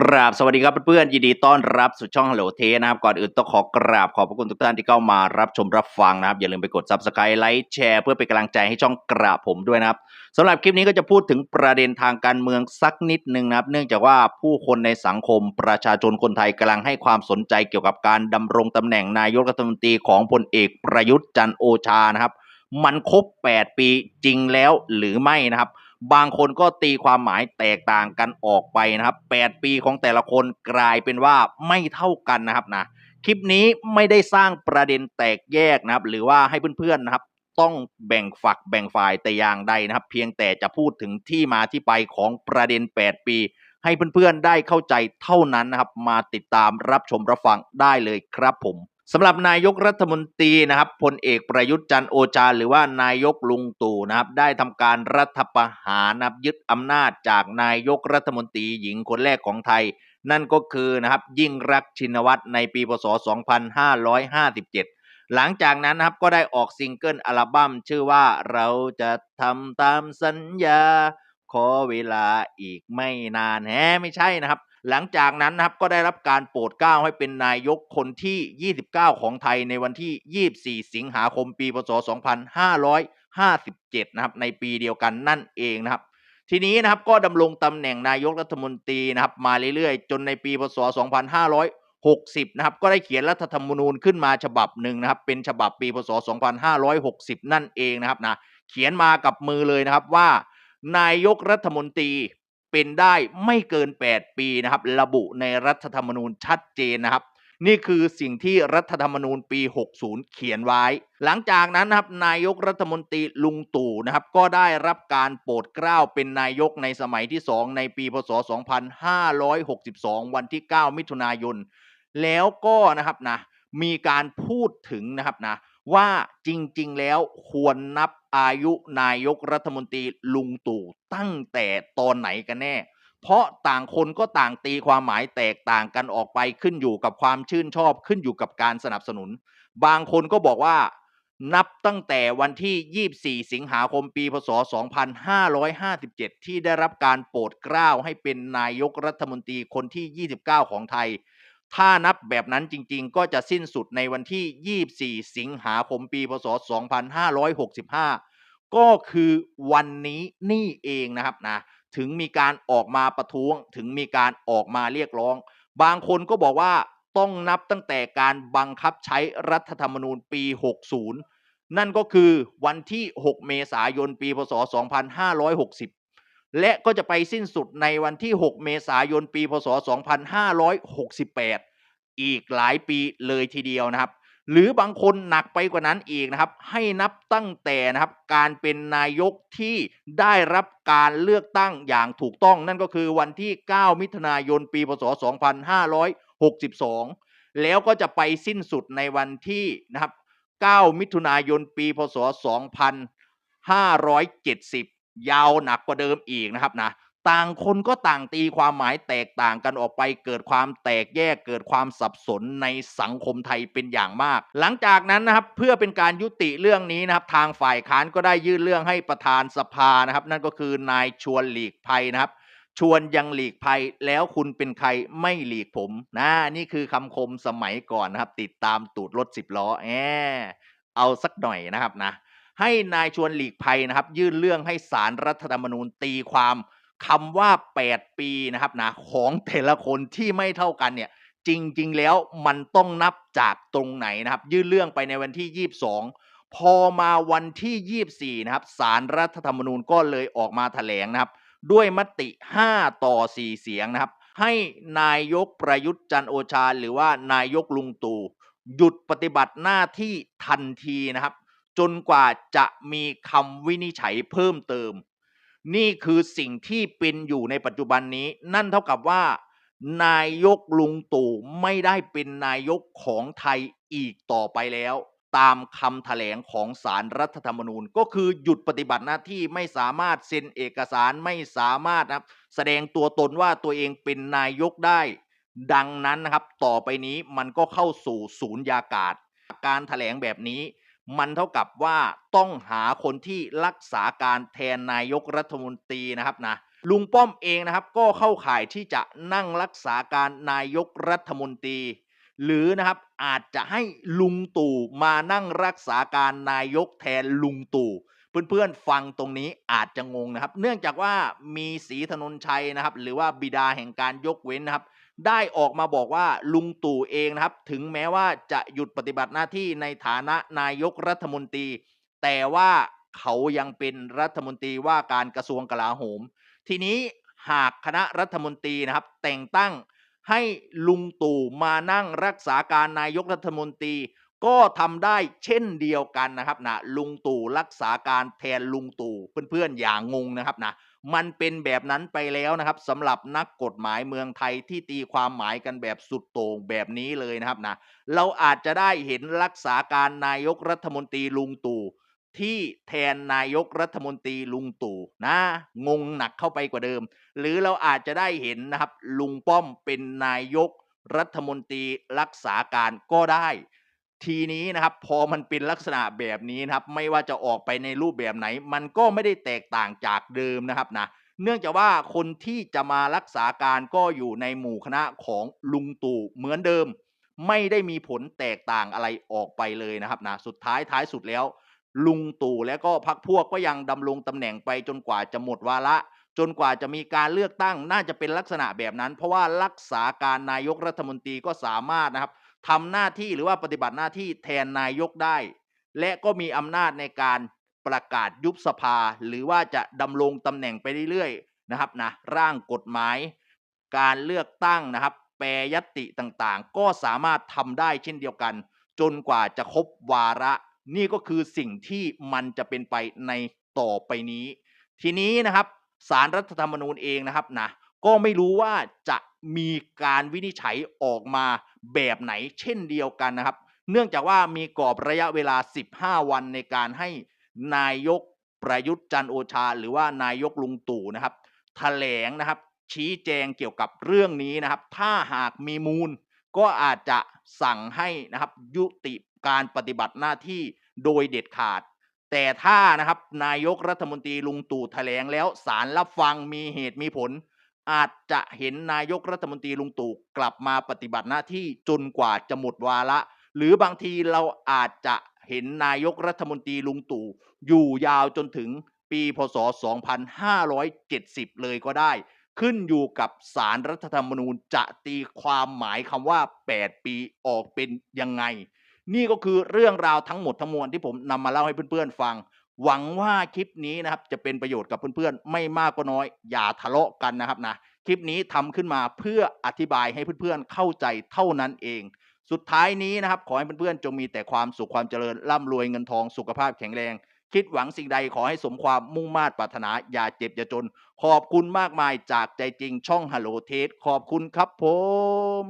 กราบสวัสดีครับเพื่อนๆยินดีต้อนรับสู่ช่อง Hello t นะครับก่อนอื่นต้องขอกราบขอบพระคุณทุกท่านที่เข้ามารับชมรับฟังนะครับ อย่าลืมไปกด Subscribe ไลค์แชร์เพื่อเป็นกำลังใจให้ช่องกราบผมด้วยนะครับสำหรับคลิปนี้ก็จะพูดถึงประเด็นทางการเมืองสักนิดหนึ่งนะครับ เนื่องจากว่าผู้คนในสังคมประชาชนคนไทยกำลังให้ความสนใจเกี่ยวกับการดำรงตำแหน่งนายกรัฐมนตรีของพลเอกประยุทธ์จันโอชานะครับ มันครบ 8 ปีจริงแล้วหรือไม่นะครับ บางคนก็ตีความหมายแตกต่างกันออกไปนะครับ 8 ปีของแต่ละคนกลายเป็นว่าไม่เท่ากันนะครับนะคลิปนี้ไม่ได้สร้างประเด็นแตกแยกนะครับ หรือว่าให้เพื่อนๆนะครับต้องแบ่งฝักแบ่งฝ่ายแต่อย่างใดนะครับ เพียงแต่จะพูดถึงที่มาที่ไปของประเด็น 8 ปี ให้เพื่อนๆได้เข้าใจเท่านั้นนะครับ มาติดตามรับชมรับฟังได้เลยครับผม สำหรับนายกรัฐมนตรีนะครับพลเอกประยุทธ์จันโอชาหรือว่านายกลุงตู่นะครับ ได้ทำการรัฐประหารนะครับยึดอำนาจจากนายกรัฐมนตรีหญิงคนแรกของไทย นั่นก็คือนะครับยิ่งรักชินวัตรในปีพศ 2557 หลังจากนั้นนะครับก็ได้ออกซิงเกิลอัลบั้มชื่อว่าเราจะทำตามสัญญา ขอเวลาอีกไม่นานแฮะไม่ใช่นะครับ หลังจากนั้นนะครับก็ได้รับการโปรดเกล้าให้เป็นนายกคนที่ 29 ของไทยในวันที่ 24 สิงหาคมปีพศ 2557 นะครับในปีเดียวกันนั่นเองนะครับ ทีนี้นะครับก็ดำรงตำแหน่งนายกรัฐมนตรีนะครับมาเรื่อยๆ จนในปีพศ 2560 นะครับก็ได้เขียนรัฐธรรมนูญขึ้นมาฉบับหนึ่งนะครับ เป็นฉบับปีพศ 2560 นั่นเองนะครับนะเขียนมากับมือเลยนะครับว่านายกรัฐมนตรี เป็นได้ไม่เกิน 8 ปีนะครับ ระบุในรัฐธรรมนูญชัดเจนนะครับ นี่คือสิ่งที่รัฐธรรมนูญปี 60 เขียนไว้ หลังจากนั้นนะครับนายกรัฐมนตรีลุงตู่นะครับ ก็ได้รับการโปรดเกล้าเป็นนายกในสมัยที่ 2 ในปีพศ 2562 วันที่ 9 มิถุนายน แล้วก็นะครับนะมีการพูดถึงนะครับนะว่าจริงๆแล้วควรนับ อายุนายกรัฐมนตรีลุงตู่ตั้งแต่ตอนไหนกันแน่ เพราะต่างคนก็ต่างตีความหมายแตกต่างกันออกไปขึ้นอยู่กับความชื่นชอบขึ้นอยู่กับการสนับสนุน บางคนก็บอกว่านับตั้งแต่วันที่ 24 สิงหาคม ปี พศ 2557 ที่ได้รับการโปรดเกล้าให้เป็นนายกรัฐมนตรีคนที่ 29 ของไทย ถ้านับแบบนั้นจริงๆ ก็จะสิ้นสุดในวันที่ 24 สิงหาคมปี พศ 2565 ก็คือวันนี้นี่เองนะครับนะ ถึงมีการออกมาประท้วง ถึงมีการออกมาเรียกร้อง บางคนก็บอกว่าต้องนับตั้งแต่การบังคับใช้รัฐธรรมนูญปี 60 นั่นก็คือวันที่ 6 เมษายน ปี พศ2560 และก็จะไปสิ้นสุดในวันที่ 6 เมษายนปี พศ 2568 อีกหลายปีเลยทีเดียวนะครับ หรือบางคนหนักไปกว่านั้นอีกนะครับ ให้นับตั้งแต่นะครับการเป็นนายกที่ได้รับการเลือกตั้งอย่างถูกต้อง นั่นก็คือวันที่ 9 มิถุนายนปี พศ 2562 แล้วก็จะไปสิ้นสุดในวันที่นะครับ 9 มิถุนายนปี พศ 2570 ยาวหนักกว่าเดิมอีกนะครับนะต่างคนก็ต่างตีความหมายแตกต่างกันออกไป เกิดความแตกแยกเกิดความสับสนในสังคมไทยเป็นอย่างมาก หลังจากนั้นนะครับเพื่อเป็นการยุติเรื่องนี้นะครับ ทางฝ่ายค้านก็ได้ยื่นเรื่องให้ประธานสภานะครับ นั่นก็คือนายชวนหลีกภัยนะครับ ชวนยังหลีกภัยแล้วคุณเป็นใครไม่หลีกผมนะนี่คือคำคมสมัยก่อนนะครับ ติดตามตูดรถสิบล้อแอเอาสักหน่อยนะครับนะ ให้นายชวนหลีกภัยนะครับ ยื่นเรื่องให้สารรัฐธรรมนูญตีความคำว่า 8 ปีนะครับนะของแต่ละคนที่ไม่เท่ากันเนี่ยจริง ๆ แล้วมันต้องนับจากตรงไหนนะครับ ยื่นเรื่องไปในวันที่ 22 พอมาวันที่ 24 นะครับสารรัฐธรรมนูญก็เลยออกมาแถลงนะครับ ด้วยมติ 5 ต่อ 4 เสียงนะครับ ให้นายกประยุทธ์จันโอชา หรือว่านายกลุงตู่หยุดปฏิบัติหน้าที่ทันทีนะครับ จนกว่าจะมีคำวินิจฉัยเพิ่มเติม นี่คือสิ่งที่เป็นอยู่ในปัจจุบันนี้ นั่นเท่ากับว่า นายกลุงตู่ไม่ได้เป็นนายกของไทยอีกต่อไปแล้ว ตามคำแถลงของสารรัฐธรรมนูญ ก็คือหยุดปฏิบัติหน้าที่ไม่สามารถเซ็นเอกสารไม่สามารถนะครับแสดงตัวตนว่าตัวเองเป็นนายกได้ ดังนั้นนะครับ ต่อไปนี้มันก็เข้าสู่ศูนยากาศ การแถลงแบบนี้ มันเท่ากับว่าต้องหาคนที่รักษาการแทนนายกรัฐมนตรีนะครับนะลุงป้อมเองนะครับก็เข้าข่ายที่จะนั่งรักษาการนายกรัฐมนตรี หรือนะครับอาจจะให้ลุงตู่มานั่งรักษาการนายกแทนลุงตู่เพื่อนๆฟังตรงนี้อาจจะงงนะครับ เนื่องจากว่ามีศรีถนนชัยนะครับ หรือว่าบิดาแห่งการยกเว้นนะครับ ได้ออกมาบอกว่าลุงตู่เองนะครับ ถึงแม้ว่าจะหยุดปฏิบัติหน้าที่ในฐานะนายกรัฐมนตรี แต่ว่าเขายังเป็นรัฐมนตรีว่าการกระทรวงกลาโหม ทีนี้หากคณะรัฐมนตรีนะครับ แต่งตั้งให้ลุงตู่มานั่งรักษาการนายกรัฐมนตรี ก็ทำได้เช่นเดียวกันนะครับนะลุงตู่รักษาการแทนลุงตู่เพื่อนๆอย่างงงนะครับนะ มันเป็นแบบนั้นไปแล้วนะครับสำหรับนักกฎหมายเมืองไทยที่ตีความหมายกันแบบสุดโต่งแบบนี้เลยนะครับนะเราอาจจะได้เห็นรักษาการนายกรัฐมนตรีลุงตู่ที่แทนนายกรัฐมนตรีลุงตู่นะงงหนักเข้าไปกว่าเดิม หรือเราอาจจะได้เห็นนะครับลุงป้อมเป็นนายกรัฐมนตรีรักษาการก็ได้ ทีนี้นะครับพอมันเป็นลักษณะแบบนี้นะครับไม่ว่าจะออกไปในรูปแบบไหน มันก็ไม่ได้แตกต่างจากเดิมนะครับนะเนื่องจากว่าคนที่จะมารักษาการก็อยู่ในหมู่คณะของลุงตู่เหมือนเดิม ไม่ได้มีผลแตกต่างอะไรออกไปเลยนะครับนะสุดท้ายท้ายสุดแล้ว ลุงตู่และก็พรรคพวกก็ยังดำรงตำแหน่งไปจนกว่าจะหมดวาระ จนกว่าจะมีการเลือกตั้งน่าจะเป็นลักษณะแบบนั้น เพราะว่ารักษาการนายกรัฐมนตรีก็สามารถนะครับ ทำหน้าที่หรือว่าปฏิบัติหน้าที่แทนนายกได้ และก็มีอำนาจในการประกาศยุบสภา หรือว่าจะดำรงตำแหน่งไปเรื่อยๆนะครับนะร่างกฎหมาย การเลือกตั้งนะครับ แปรยตติต่างๆ ก็สามารถทำได้เช่นเดียวกัน จนกว่าจะครบวาระ นี่ก็คือสิ่งที่มันจะเป็นไปในต่อไปนี้ ทีนี้นะครับสารรัฐธรรมนูญเองนะครับนะก็ไม่รู้ว่าจะ มีการวินิจฉัยออกมาแบบไหนเช่นเดียวกันนะครับ เนื่องจากว่ามีกรอบระยะเวลา 15 วันในการให้นายกประยุทธ์จันโอชา หรือว่านายกลุงตู่นะครับแถลงนะครับ ชี้แจงเกี่ยวกับเรื่องนี้นะครับ ถ้าหากมีมูล ก็อาจจะสั่งให้นะครับยุติการปฏิบัติหน้าที่โดยเด็ดขาด แต่ถ้านะครับนายกรัฐมนตรีลุงตู่แถลงแล้วสารรับฟังมีเหตุมีผล อาจจะเห็นนายกรัฐมนตรีลุงตู่กลับมาปฏิบัติหน้าที่จนกว่าจะหมดวาระ หรือบางทีเราอาจจะเห็นนายกรัฐมนตรีลุงตู่อยู่ยาวจนถึงปีพศ 2570 เลยก็ได้ ขึ้นอยู่กับสารรัฐธรรมนูญจะตีความหมายคำว่า 8 ปีออกเป็นยังไง นี่ก็คือเรื่องราวทั้งหมดทั้งมวลที่ผมนำมาเล่าให้เพื่อนๆฟัง หวังว่าคลิปนี้นะครับจะเป็นประโยชน์กับเพื่อนๆ ไม่มากก็น้อย อย่าทะเลาะกันนะครับนะคลิปนี้ทำขึ้นมาเพื่ออธิบายให้เพื่อนๆเข้าใจเท่านั้นเอง สุดท้ายนี้นะครับ ขอให้เพื่อนๆจงมีแต่ความสุขความเจริญร่ำรวยเงินทองสุขภาพแข็งแรง คิดหวังสิ่งใดขอให้สมความมุ่งมา่ปรารถนา อย่าเจ็บอย่าจน ขอบคุณมากมายจากใจจริงช่องฮัลโหลเทสขอบคุณครับผม